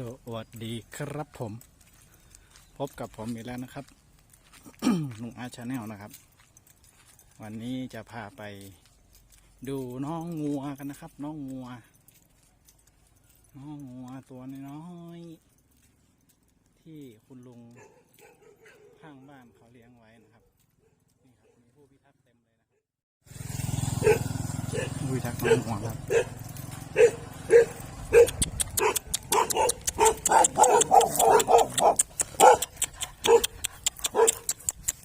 สวัสดีครับผม พบกับผมอีกแล้วนะครับลุงอาชาแนลนะครับ วันนี้จะพาไปดูน้องงัวกันนะครับ น้องงัว น้องงัวตัวน้อยๆที่คุณลุงข้างบ้านเขาเลี้ยงไว้นะครับนี่ครับมีผู้พิทักษ์เต็มเลยนะครับผู้พิทักษ์น้องงัวครับ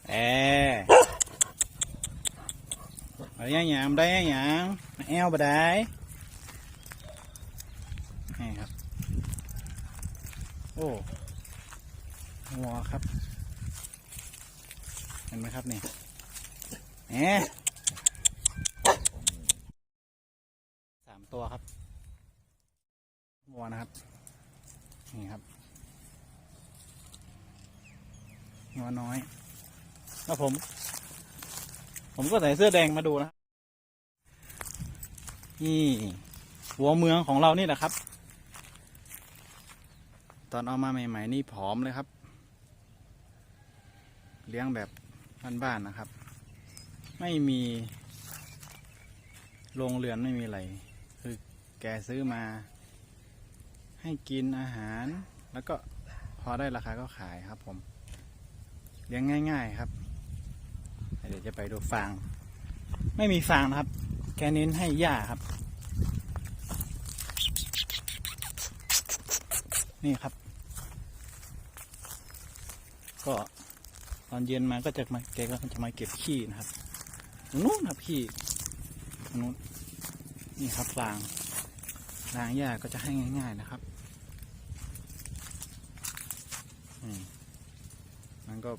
เอ เอาอย่างหยามได้อย่างหยามแอลบได้นี่ครับ โอ้หัวครับ เห็นไหมครับนี่แหมสามตัวครับวัวนะครับ นี่ครับงัวน้อย แล้วผม ผมก็ใส่เสื้อแดงมาดูนะ นี่หัวเมืองของเรานี่แหละครับ ตอนเอามาใหม่ ๆ นี่ผอมเลยครับ เลี้ยงแบบบ้านๆนะครับ ไม่มีโรงเรือนไม่มีอะไร คือแกซื้อมา ให้กินอาหาร แล้วก็พอได้ราคาก็ขายครับผม เลี้ยงง่าย ๆ ครับ เดี๋ยวจะไปดูฟาง ไม่มีฟางนะครับ แกเน้นให้หญ้าครับ นี่ครับ ก็ตอนเย็นมาก็จะมาแกก็จะมาเก็บขี้นะครับนู้นครับขี้นู้นนี่ครับฟางฟางหญ้าก็จะให้ง่าย ๆนะครับอืมมันก็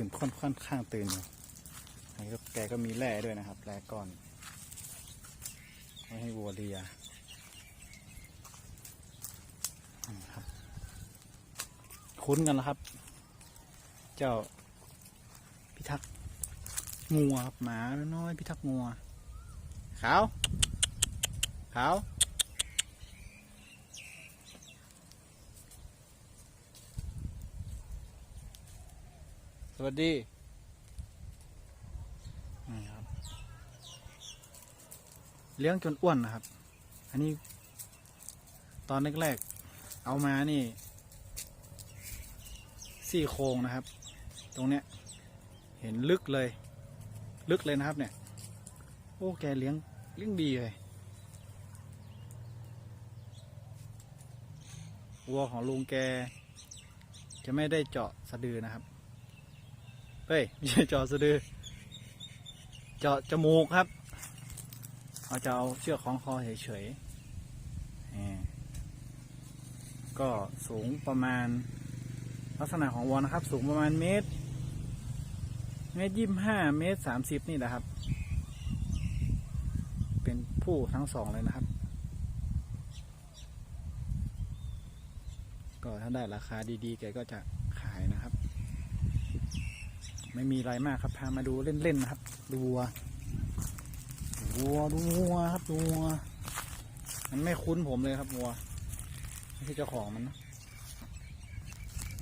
ตื่นค่อนค่อนข้างตื่นอยู่อันนี้แกก็มีแร่ด้วยนะครับแร่ก้อนไว้ให้วัวเลียครับ คุ้นกันแล้วครับ เจ้าพิทักษ์งัวครับหมาน้อยพิทักษ์งัวขาว ขาว สวัสดีนี่ครับ เลี้ยงจนอ้วนนะครับ อันนี้ ตอนแรกๆ เอามานี่ ซี่โครงนะครับ ตรงเนี้ย เห็นลึกเลย ลึกเลยนะครับ เนี่ย โอ้แกเลี้ยงเลี้ยงดีเลยวัวของลุงแก จะไม่ได้เจาะสะดือนะครับ เฮ้ยไม่ใช่เจาะสะดือเจาะจมูกครับ เราจะเอาเชือกคล้องคอเฉยๆก็สูงประมาณ ลักษณะของวัวนะครับ สูงประมาณเมตร เมตรยี่ห้าเมตรสามสิบนี่แหละครับ เป็นผู้ทั้งสองเลยนะครับ ก็ถ้าได้ราคาดีๆ แกก็จะ ไม่มีอะไรมากครับพามาดูเล่นๆนะครับ ดูวัววัวดูวัวครับดูวัวมันไม่คุ้นผมเลยครับวัวไม่ใช่เจ้าของมันนะ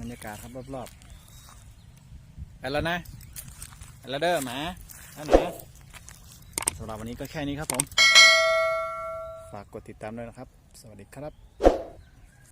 บรรยากาศครับรอบๆไปแล้วนะไปแล้วเด้อหมาอันไหนสำหรับวันนี้ก็แค่นี้ครับผม ฝากกดติดตามด้วยนะครับ สวัสดีครับ